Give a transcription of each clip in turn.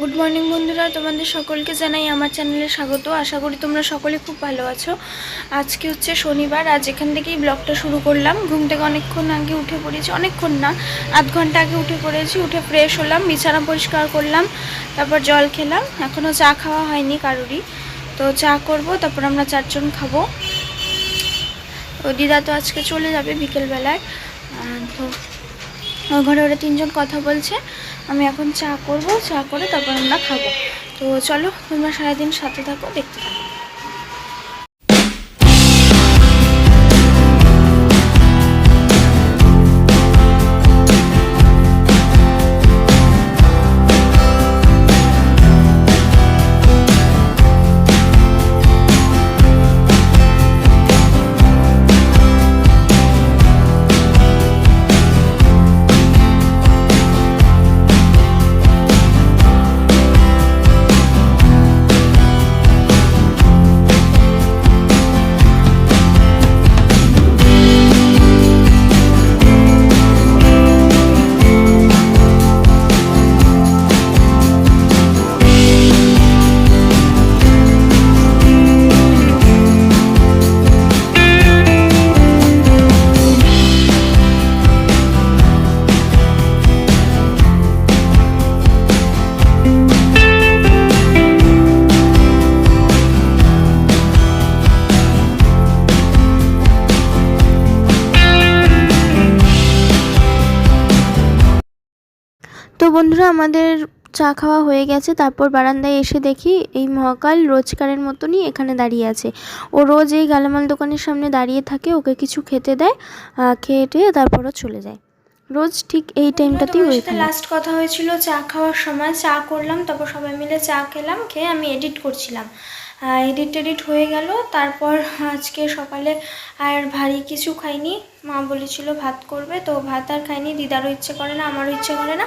Good morning বন্ধুরা। তোমাদের সকলকে জানাই আমার চ্যানেলে স্বাগত। আশা করি তোমরা সকলে খুব ভালো আছো। আজকে হচ্ছে শনিবার, আজ এখান থেকেই ব্লগটা শুরু করলাম। ঘুম থেকে অনেকক্ষণ আগে উঠে পড়েছি। অনেকক্ষণ না, আধ ঘণ্টা আগে উঠে পড়েছি। উঠে ফ্রেশ হলাম, বিছানা পরিষ্কার করলাম, তারপর জল খেলাম। এখনও চা খাওয়া হয়নি কারোরই। তো চা করব, তারপর আমরা চারজন খাব। ও দিদা তো আজকে চলে যাবে বিকেলবেলায়। তো ওর ঘরে ওরা তিনজন কথা বলছে, আমি এখন চা করব, চা করে তারপর আমরা খাব। তো চলো, তোমরা সারাদিন সাথে থাকো, দেখতে থাকো। বন্ধুরা আমাদের চা খাওয়া হয়ে গেছে। তারপর বারান্দায় এসে দেখি এই মহাকাল রোজকারের মতনই এখানে দাঁড়িয়ে আছে। ও রোজ এই গালামাল দোকানের সামনে দাঁড়িয়ে থাকে ওকে কিছু খেতে দেয় খেয়ে টেয়ে তারপরও চলে যায়। রোজ ঠিক এই টাইমটাতেই ওই লাস্ট কথা হয়েছিল চা খাওয়ার সময়। চা করলাম তারপর সবাই মিলে চা খেলাম খেয়ে আমি এডিট করছিলাম। এডিট টেডিট হয়ে গেল। তারপর আজকে সকালে আর ভারী কিছু খাইনি। মা বলেছিল ভাত করবে, তো ভাত আর খাইনি। দিদারও ইচ্ছে করে না, আমারও ইচ্ছে করে না।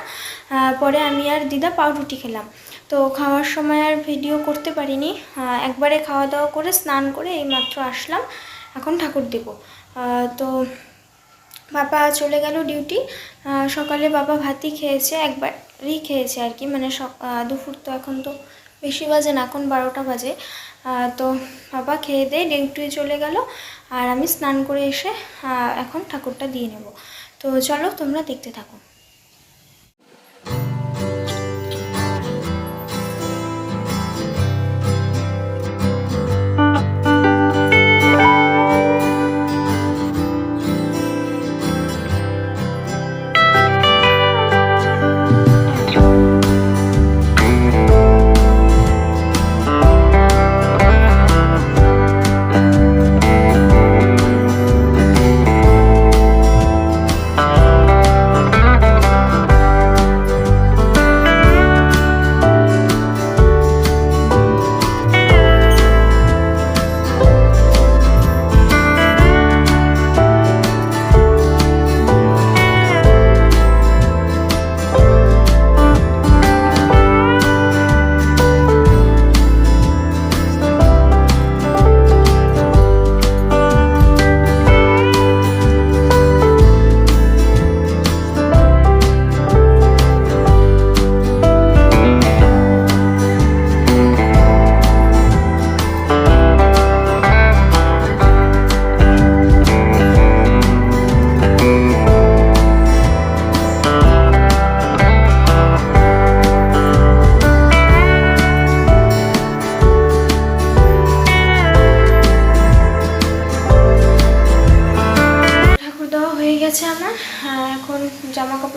পরে আমি আর দিদা পাউরুটি খেলাম। তো খাওয়ার সময় আর ভিডিও করতে পারিনি। একবারে খাওয়া দাওয়া করে, স্নান করে এইমাত্র আসলাম। এখন ঠাকুর দেব। তো বাবা চলে গেল ডিউটি। সকালে বাবা ভাতই খেয়েছে, একবারই খেয়েছে আর কি। মানে দুপুর তো এখন তো বেশি বাজে না, এখন বারোটা বাজে। তো বাবা খেয়ে দিয়ে ডিউটি চলে গেল, আর আমি স্নান করে এসে এখন ঠাকুরটা দিয়ে নেব। তো চলো তোমরা দেখতে থাকো।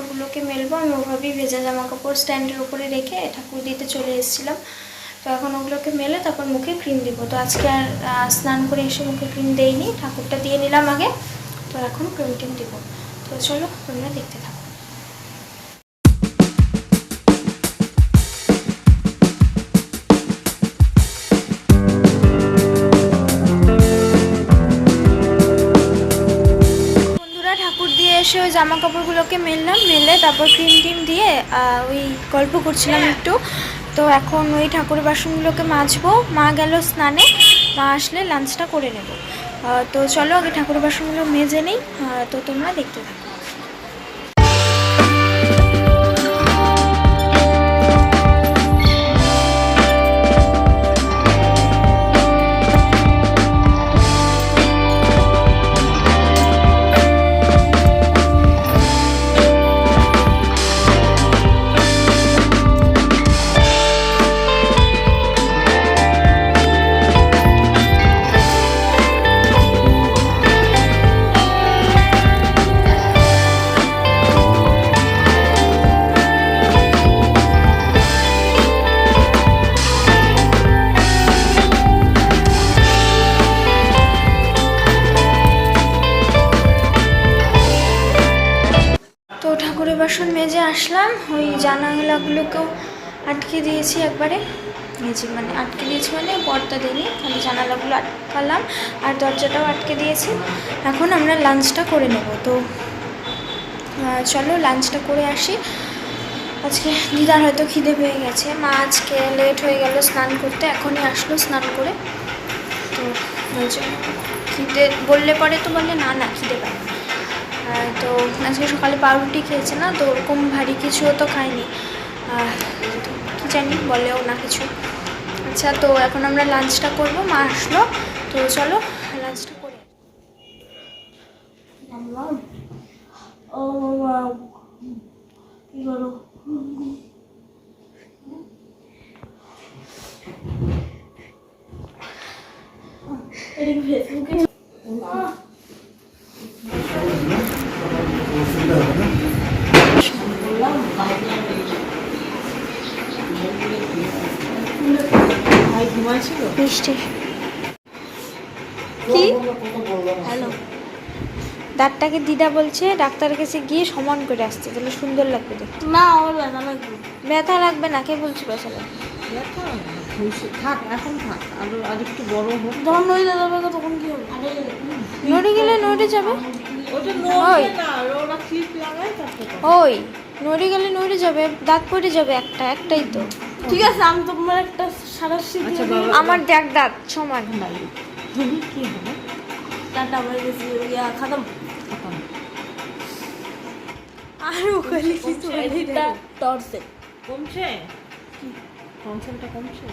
কাপড়গুলোকে মেলবো, আমি ওভাবেই ভেজা জামা কাপড় স্ট্যান্ডের উপরে রেখে ঠাকুর দিতে চলে এসেছিলাম। তো এখন ওগুলোকে মেলে তারপর মুখে ক্রিম দিব। তো আজকে আর স্নান করে এসে মুখে ক্রিম দেইনি, ঠাকুরটা দিয়ে নিলাম আগে, তো এখন ক্রিম টিম দিব। তো চলো তোমরা দেখতে থাকো। দিয়ে এসে ওই জামা কাপড়গুলোকে মেললাম, মেলে তারপর ক্রিম টিম দিয়ে ওই গল্প করছিলাম একটু। তো এখন ওই ঠাকুর বাসনগুলোকে মাজবো, মা গেল স্নানে, মা আসলে লাঞ্চটা করে নেব। তো চলো আগে ঠাকুরের বাসনগুলো মেজে নেই তো তোমরা দেখতে থাকো। করলাম ওই জানালাগুলোকেও আটকে দিয়েছি একবারে। যে মানে আটকে দিয়েছি মানে পর্দা দিইনি, খালি জানালাগুলো আটকালাম আর দরজাটাও আটকে দিয়েছি। এখন আমরা লাঞ্চটা করে নেব। তো চলো লাঞ্চটা করে আসি। আজকে দিদার হয়তো খিদে পেয়ে গেছে। মা আজকে লেট হয়ে গেল স্নান করতে, এখনই আসলো স্নান করে। তো খিদে বললে পরে তো বললে না না, খিদে পায় তো আজকে সকালে পাউরুটি খেয়েছে না তো ওরকম ভারী কিছুও তো আহ, কী জানি বলেও না কিছু। আচ্ছা তো এখন আমরা লাঞ্চটা করব মা আসলো তো চলো লাঞ্চটা করে ও কি ফেসবুকে মিষ্টি। কি? হ্যালো। দাঁতটাকে দিদা বলছে ডাক্তারের কাছে গিয়ে সমান করে আসতে তাহলে সুন্দর লাগবে দেখতে। না আমার ব্যথা লাগবে। ব্যথা লাগবে না কে বলছে ব্যথা? লাগবে থাক এখন থাক। আর আর একটু বড় হোক। যখন নই দাদা যাবে তখন কি হবে? নড়ে গেলে নড়ে যাবে? ওই। নড়ে গেলে নড়ে যাবে দাঁত পড়ে যাবে একটা একটাই তো। ঠিক আছে আমি তোমার একটা সারা শীত আচ্ছা আমার দেখ দাঁত সমান। তুমি কি হবে? টাটা বাই গেছি ইয়া খতম। আর ওখানে কিছু এডিটটা টর্চে। কমছে? টেনশনটা কমছে?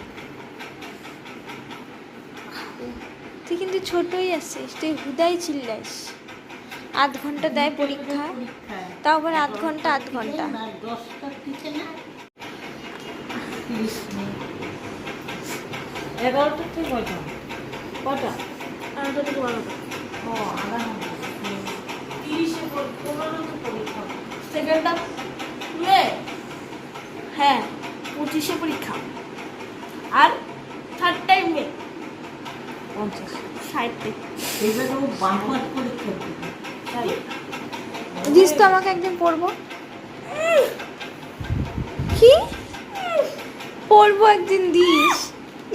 তুই কিন্তু ছোটই আছিস তুই হুদাই চিল্লাইস। আধ ঘণ্টা দেয় পরীক্ষা তাও আবার আধ ঘণ্টা আধ ঘণ্টা। তিরিশ মিনিট। এগারোটা থেকে কয়টা? কটা আর ওটা থেকে বারোটা। ও আধা ঘণ্টা। তিরিশে পনেরোতে পরীক্ষা। সেকেন্ডটা? মে হ্যাঁ পঁচিশে পরীক্ষা। আর থার্ড টাইম মে পঞ্চাশ। ষাটে। এইবার বারবার পরীক্ষা দিস তো আমাকে একদিন পড়ব কি পড়ব একদিন দিস।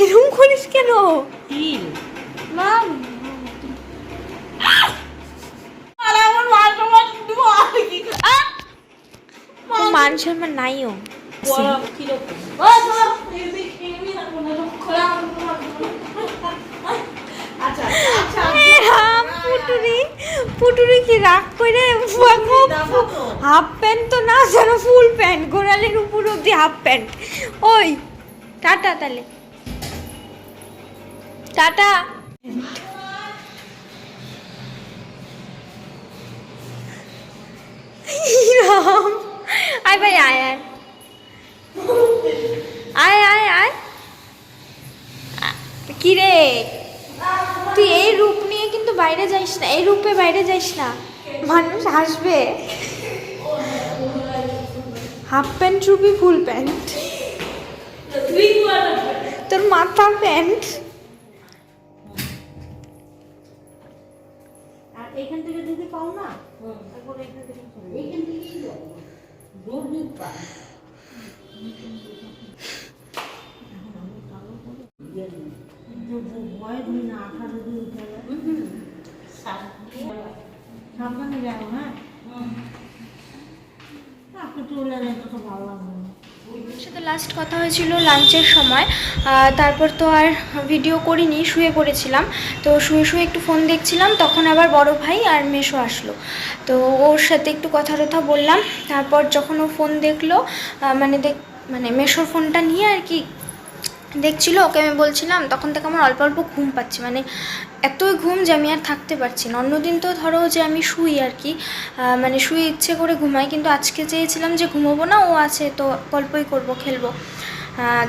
এরকম করিস কেন? তিল আমার মান সম্মান মান নাইও আচ্ছা আচ্ছা রাম পুটুরি। পুটুরি কি রাগ করে? হাফ প্যান্ট তো না যেন ফুল প্যান্ট। গোড়ালির উপর অব্দি হাফ প্যান্ট। ওই টাটা তাহলে। টাটা। আয় ভাই, আয় আয়। আয় আয় আয়। কি রে? তুই এই রূপ নিয়ে কিন্তু বাইরে যাইস না, এই রূপে বাইরে যাইস না। মানুষ হাসবে। হাফ প্যান্ট রুপি, ফুল প্যান্ট। তোর মাথা প্যান্ট। আর এখান থেকে যদি পাও না তারপর এখান থেকে থেকেই ভয় ধরি না আঠারো দিন সাবধানে যাও হ্যাঁ? আপনি চলে গেলে তো ভালো লাগবে সাথে লাস্ট কথা হয়েছিল লাঞ্চের সময়। তারপর তো আর ভিডিও করিনি, শুয়ে পড়েছিলাম। তো শুয়ে শুয়ে একটু ফোন দেখছিলাম, তখন আবার বড় ভাই আর মেশো আসলো। তো ওর সাথে একটু কথা টথা বললাম, তারপর যখন ও ফোন দেখল মানে দেখ মানে মেশোর ফোনটা নিয়ে আর কি দেখছিল, ওকে আমি বলছিলাম, তখন থেকে আমার অল্প অল্প ঘুম পাচ্ছে। মানে এতই ঘুম যে আমি আর থাকতে পারছি না। অন্যদিন তো ধরো যে আমি শুই আর কি মানে শুয়ে ইচ্ছে করে ঘুমাই, কিন্তু আজকে চেয়েছিলাম যে ঘুমোবো না, ও আছে তো গল্পই করব, খেলব।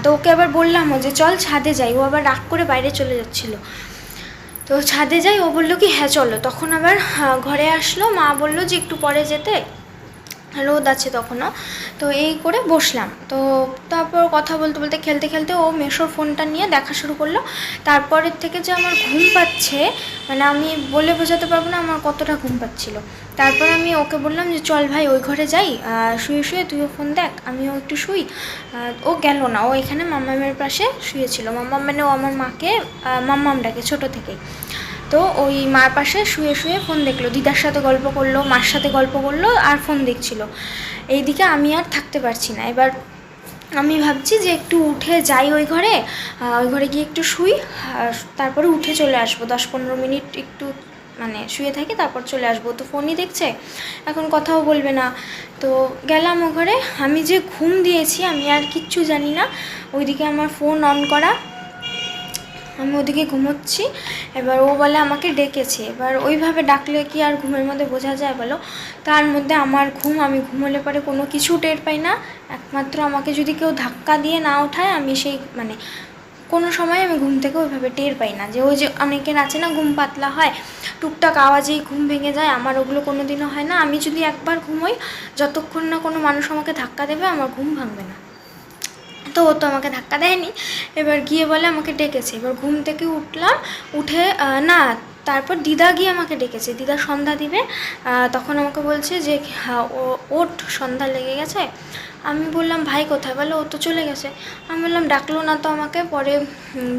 তো ওকে আবার বললামও যে চল ছাদে যাই, ও আবার রাগ করে বাইরে চলে যাচ্ছিল। তো ছাদে যাই, ও বলল কি হ্যাঁ চলো। তখন আবার ঘরে আসলো, মা বলল যে, একটু পরে যেতে। রোদ আছে তখনও। তো এই করে বসলাম। তো তারপর কথা বলতে বলতে খেলতে খেলতে ও মেশোর ফোনটা নিয়ে দেখা শুরু করল। তারপরের থেকে যে আমার ঘুম পাচ্ছে মানে আমি বলে বোঝাতে পারব না আমার কতটা ঘুম পাচ্ছিল। তারপর আমি ওকে বললাম যে, চল ভাই, ওই ঘরে যাই। শুয়ে শুয়ে তুইও ফোন দেখ, আমিও একটু শুই। ও গেল না। ও এখানে মাম্মামের পাশে শুয়েছিল। মাম্মাম মানে ও আমার মাকে মাম্মাম ডাকে ছোটো থেকেই। তো ওই মার পাশে শুয়ে শুয়ে ফোন দেখল। দিদার সাথে গল্প করল, মার সাথে গল্প করল আর ফোন দেখছিল। এইদিকে আমি আর থাকতে পারছি না। এবার আমি ভাবছি যে একটু উঠে যাই ওই ঘরে ওই ঘরে গিয়ে একটু শুই তারপরে উঠে চলে আসব। দশ পনেরো মিনিট একটু মানে শুয়ে থাকি, তারপর চলে আসব। তো ফোনই দেখছে, এখন কথাও বলবে না। তো গেলাম ও ঘরে। আমি যে ঘুম দিয়েছি, আমি আর কিচ্ছু জানি না। ওইদিকে আমার ফোন অন করা। আমি ওদিকে ঘুমোচ্ছি। এবার ও বলে আমাকে ডেকেছে। এবার ওইভাবে ডাকলে কি আর ঘুমের মধ্যে বোঝা যায় বলো? তার মধ্যে আমার ঘুম, আমি ঘুমোলে পরে কোনো কিছু টের পাই না। একমাত্র আমাকে যদি কেউ ধাক্কা দিয়ে না ওঠায়, আমি সেই মানে কোনো সময় আমি ঘুম থেকে ওইভাবে টের পাই না। যে ওই যে অনেকের আছে না, ঘুম পাতলা হয়, টুকটাক আওয়াজেই ঘুম ভেঙে যায়, আমার ওগুলো কোনো দিনও হয় না। আমি যদি একবার ঘুমোই, যতক্ষণ না কোনো মানুষ আমাকে ধাক্কা দেবে, আমার ঘুম ভাঙবে না। তো ও তো আমাকে ধাক্কা দেয়নি। এবার গিয়ে বলে আমাকে ডেকেছে। এবার ঘুম থেকে উঠলাম উঠে না তারপর দিদা গিয়ে আমাকে ডেকেছে। দিদা সন্ধ্যা দিবে তখন আমাকে বলছে যে হ্যাঁ, ও ওট সন্ধ্যা লেগে গেছে। আমি বললাম, ভাই, কোথায় বলে? ও তো চলে গেছে। আমি বললাম, ডাকলো না তো আমাকে। পরে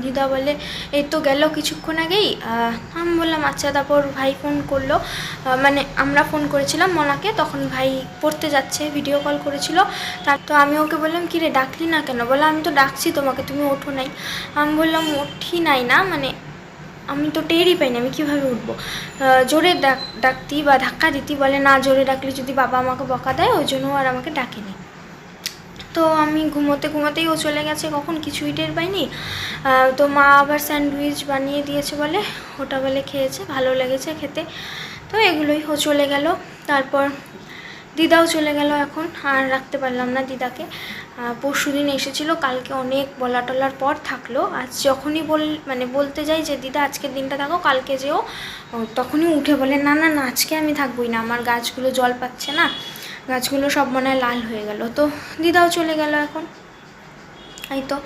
দিদা বলে, এই তো গেল কিছুক্ষণ আগেই। আমি বললাম আচ্ছা তারপর ভাই ফোন করল। মানে আমরা ফোন করেছিলাম মনাকে, তখন ভাই পড়তে যাচ্ছে ভিডিও কল করেছিল। তার তো আমি ওকে বললাম, কি রে, ডাকলি না কেন? বলে আমি তো ডাকছি তোমাকে, তুমি ওঠো নাই। আমি বললাম, উঠি নাই না? মানে আমি তো টেরই পাইনি, আমি কীভাবে উঠবো? জোরে ডাক, ডাকতি বা ধাক্কা দিতি, বলে, না, জোরে ডাকলে যদি বাবা আমাকে বকা দেয়, ওই জন্য আর আমাকে ডাকেনি। তো আমি ঘুমোতে ঘুমোতেই ও চলে গেছে, কখন কিছুই টের পাইনি। তো মা আবার স্যান্ডউইচ বানিয়ে দিয়েছে বলে, ওটা বলে খেয়েছে, ভালো লেগেছে খেতে। তো এগুলোই ও চলে গেল। তারপর দিদাও চলে গেল এখন, আর রাখতে পারলাম না দিদাকে। পরশু দিন এসেছিল, কালকে অনেক বলা টলার পর থাকল। আজ যখনই বল মানে বলতে যাই যে, দিদা, আজকের দিনটা থাকো, কালকে যেও। তখনই উঠে বলে, না না না, আজকে আমি থাকবোই না, আমার গাছগুলো জল পাচ্ছে না। গাছগুলো সব মনে হয় লাল হয়ে গেল। তো দিদাও চলে গেল এখন। এই তো,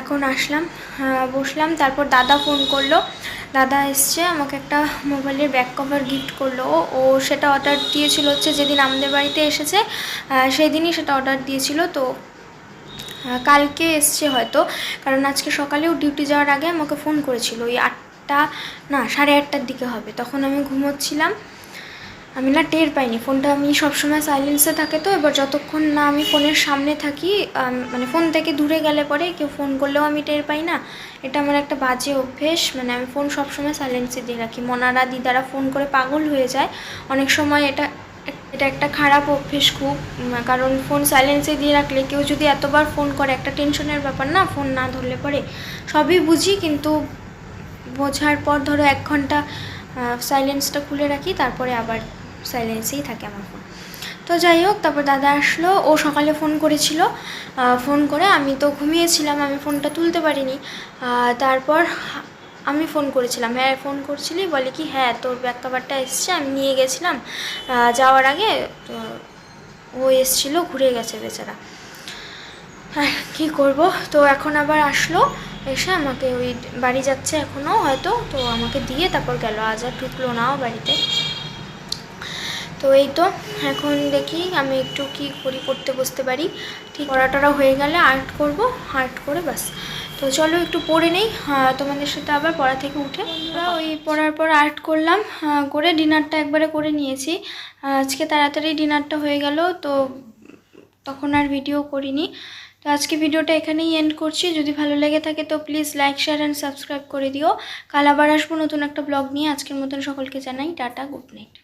এখন আসলাম। বসলাম, তারপর দাদা ফোন করল। দাদা এসছে, আমাকে একটা মোবাইলের ব্যাক কভার গিফট করল। ও সেটা অর্ডার দিয়েছিল হচ্ছে যেদিন আমাদের বাড়িতে এসেছে সেই দিনই সেটা অর্ডার দিয়েছিল। তো কালকে এসছে হয়তো, কারণ আজকে সকালেও ডিউটি যাওয়ার আগে আমাকে ফোন করেছিল। ওই আটটা, না, সাড়ে আটটার দিকে হবে। তখন আমি ঘুমোচ্ছিলাম। আমি না টের পাইনি। ফোনটা আমি সবসময় সাইলেন্সে থাকে তো, এবার যতক্ষণ না আমি ফোনের সামনে থাকি মানে ফোন থেকে দূরে গেলে পরে কেউ ফোন করলেও আমি টের পাই না। এটা আমার একটা বাজে অভ্যেস মানে আমি ফোন সবসময় সাইলেন্সে দিয়ে রাখি। মনারা দিদারা ফোন করে পাগল হয়ে যায়। অনেক সময় এটা এটা একটা খারাপ অভ্যেস খুব কারণ ফোন সাইলেন্সে দিয়ে রাখলে কেউ যদি এতবার ফোন করে, একটা টেনশনের ব্যাপার না, ফোন না ধরলে পরে। সবই বুঝি, কিন্তু বোঝার পর ধরো এক ঘণ্টা সাইলেন্সটা খুলে রাখি, তারপরে আবার সাইলেন্সেই থাকে আমার ফোন তো যাই হোক, তারপর দাদা আসলো, ও সকালে ফোন করেছিল। ফোন করে আমি তো ঘুমিয়েছিলাম, আমি ফোনটা তুলতে পারিনি। তারপর আমি ফোন করেছিলাম। হ্যাঁ ফোন করছিলি, বলে কি হ্যাঁ তোর ব্যাক কাভারটা এসছে, আমি নিয়ে গেছিলাম। যাওয়ার আগে ও এসছিল, ঘুরে গেছে বেচারা। হ্যাঁ কী করব? তো এখন আবার আসলো, এসে আমাকে ওই বাড়ি যাচ্ছে এখনও হয়তো, তো আমাকে দিয়ে তারপর গেল। আজ আর ঢুকলো নাও বাড়িতে। তো এই তো এখন দেখি আমি একটু কি করি, পড়তে বসতে পারি। ঠিক পড়াটরা হয়ে গেলে আর্ট করব, আর্ট করে বাস তো চলো একটু পড়ে নেই তোমাদের সাথে আবার পড়া থেকে উঠে। ওই পড়ার পর আর্ট করলাম করে ডিনারটা একবারে করে নিয়েছি। আজকে তাড়াতাড়ি ডিনারটা হয়ে গেল, তো তখন আর ভিডিও করিনি। তো আজকে ভিডিওটা এখানেই এন্ড করছি। যদি ভালো লেগে থাকে তো please like share and subscribe করে দিও। কাল আবার আসব নতুন একটা ব্লগ নিয়ে। আজকের মতন সকলকে জানাই, টাটা গুড নাইট